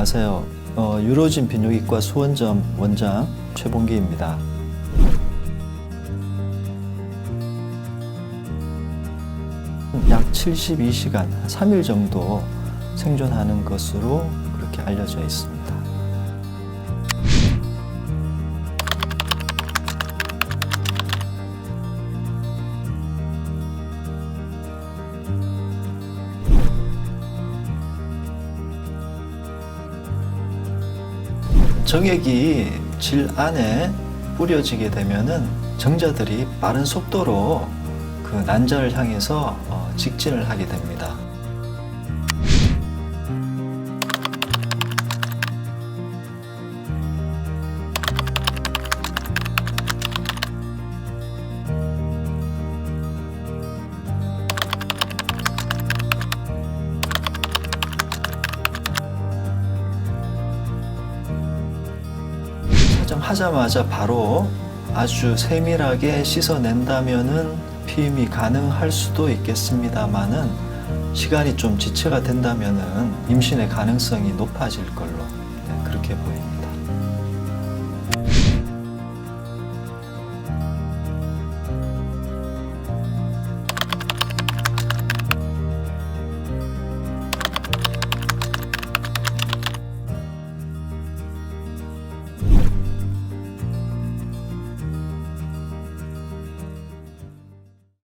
안녕하세요. 어, 유로진 비뇨기과 수원점 원장 최봉기입니다. 약 72시간, 3일 정도 생존하는 것으로 그렇게 알려져 있습니다. 정액이 질 안에 뿌려지게 되면은 정자들이 빠른 속도로 그 난자를 향해서 어, 직진을 하게 됩니다. 촬영하자마자 바로 아주 세밀하게 씻어낸다면은 피임이 가능할 수도 있겠습니다만은 시간이 좀 지체가 된다면은 임신의 가능성이 높아질 걸로 네, 그렇게 보입니다.